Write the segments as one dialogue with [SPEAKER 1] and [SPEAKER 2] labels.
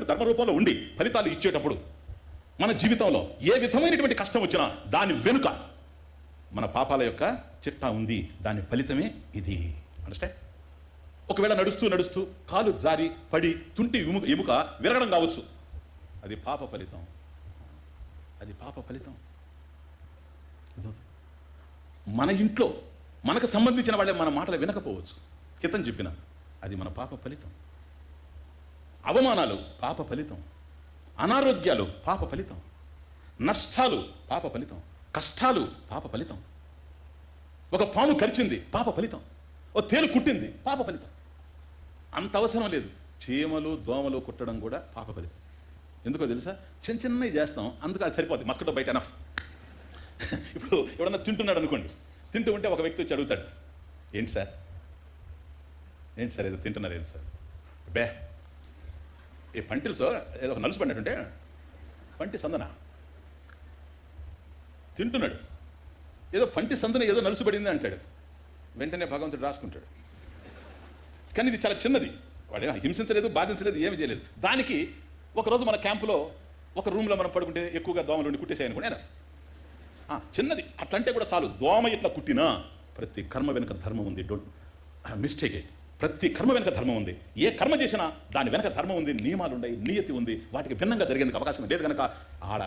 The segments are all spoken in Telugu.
[SPEAKER 1] ధర్మ రూపంలో ఉండి ఫలితాలు ఇచ్చేటప్పుడు మన జీవితంలో ఏ విధమైనటువంటి కష్టం వచ్చినా దాని వెనుక మన పాపాల యొక్క చిట్టా ఉంది దాని ఫలితమే ఇది. అండర్స్టాండ్ ఒకవేళ నడుస్తూ నడుస్తూ కాలు జారి పడి తుంటి ఎముక ఎముక విరగడం కావచ్చు. అది పాప ఫలితం. అది పాప ఫలితం. మన ఇంట్లో మనకు సంబంధించిన వాళ్ళే మన మాటలు వినకపోవచ్చు. హితం చెప్పిన అది మన పాప ఫలితం. అవమానాలు పాప ఫలితం. అనారోగ్యాలు పాప ఫలితం. నష్టాలు పాప ఫలితం. కష్టాలు పాప ఫలితం. ఒక పాము కరిచింది పాప ఫలితం. ఓ తేలు కుట్టింది పాప ఫలితం. అంత అవసరం లేదు. చీమలు దోమలు కుట్టడం కూడా పాప ఫలితం. ఎందుకో తెలుసా? చిన్న చిన్నవి చేస్తాం అందుకు అది సరిపోతుంది మస్కటో బయట ఎనఫ్ ఇప్పుడు ఎవడన్నా తింటున్నాడు అనుకోండి. తింటూ ఉంటే ఒక వ్యక్తి వచ్చి అడుగుతాడు ఏంటి సార్? ఏంటి సార్ ఏదో తింటున్నారు ఏంటి సార్? బే ఈ పంటిలు సో ఏదో ఒక నలుసు పడినట్టుంటే పంటి సందన. తింటున్నాడు. ఏదో పంటి సందన ఏదో నలుసు పడింది అంటాడు. వెంటనే భగవంతుడు రాసుకుంటాడు. కానీ ఇది చాలా చిన్నది. వాడు హింసించలేదు బాధించలేదు ఏమి చేయలేదు. దానికి ఒకరోజు మన క్యాంపులో ఒక రూమ్లో మనం పడుకుంటే ఎక్కువగా దోమలు ఉండి కుట్టేసాయని కూడా చిన్నది. అట్లంటే కూడా చాలు. దోమ ఇట్లా కుట్టినా ప్రతి కర్మ వెనుక ధర్మం ఉంది. డోంట్ మిస్టేక్ ఇట్ ప్రతి కర్మ వెనక ధర్మం ఉంది. ఏ కర్మ చేసినా దాని వెనక ధర్మం ఉంది నియమాలు ఉన్నాయి నియతి ఉంది. వాటికి భిన్నంగా జరిగేందుకు అవకాశం లేదు కనుక ఆడ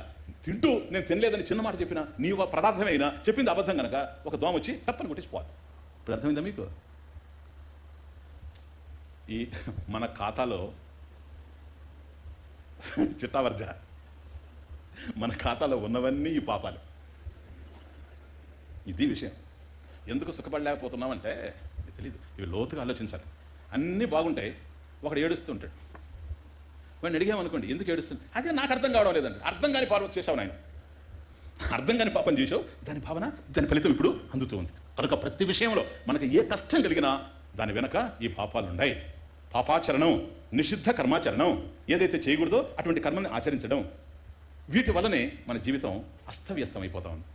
[SPEAKER 1] తింటూ నేను తినలేదని చిన్న మాట చెప్పినా నీ పదార్థమైనా చెప్పింది అబద్ధం కనుక ఒక దోమ వచ్చి తప్పని కొట్టించిపోదు ఇప్పుడు అర్థమైందా మీకు? ఈ మన ఖాతాలో చిట్టావర్జ మన ఖాతాలో ఉన్నవన్నీ ఈ పాపాలు. ఇది విషయం. ఎందుకు సుఖపడలేకపోతున్నామంటే తెలియదు ఇవి లోతుగా ఆలోచించాలి. అన్నీ బాగుంటాయి. ఒకడు ఏడుస్తూ ఉంటాడు. వాడిని అడిగామనుకోండి ఎందుకు ఏడుస్తుంది అదే నాకు అర్థం కావడం లేదండి. అర్థం కాని పాపం చేశావు నాయన. అర్థం కాని పాపం చేసావు దాని భావన దాని ఫలితం ఇప్పుడు అందుతూ ఉంది. కనుక ప్రతి విషయంలో మనకి ఏ కష్టం కలిగినా దాని వెనక ఈ పాపాలు ఉన్నాయి పాపాచరణం నిషిద్ధ కర్మాచరణం ఏదైతే చేయకూడదో అటువంటి కర్మని ఆచరించడం వీటి వల్లనే మన జీవితం అస్తవ్యస్తం అయిపోతా ఉంది.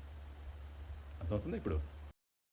[SPEAKER 1] అర్థమవుతుందా ఇప్పుడు?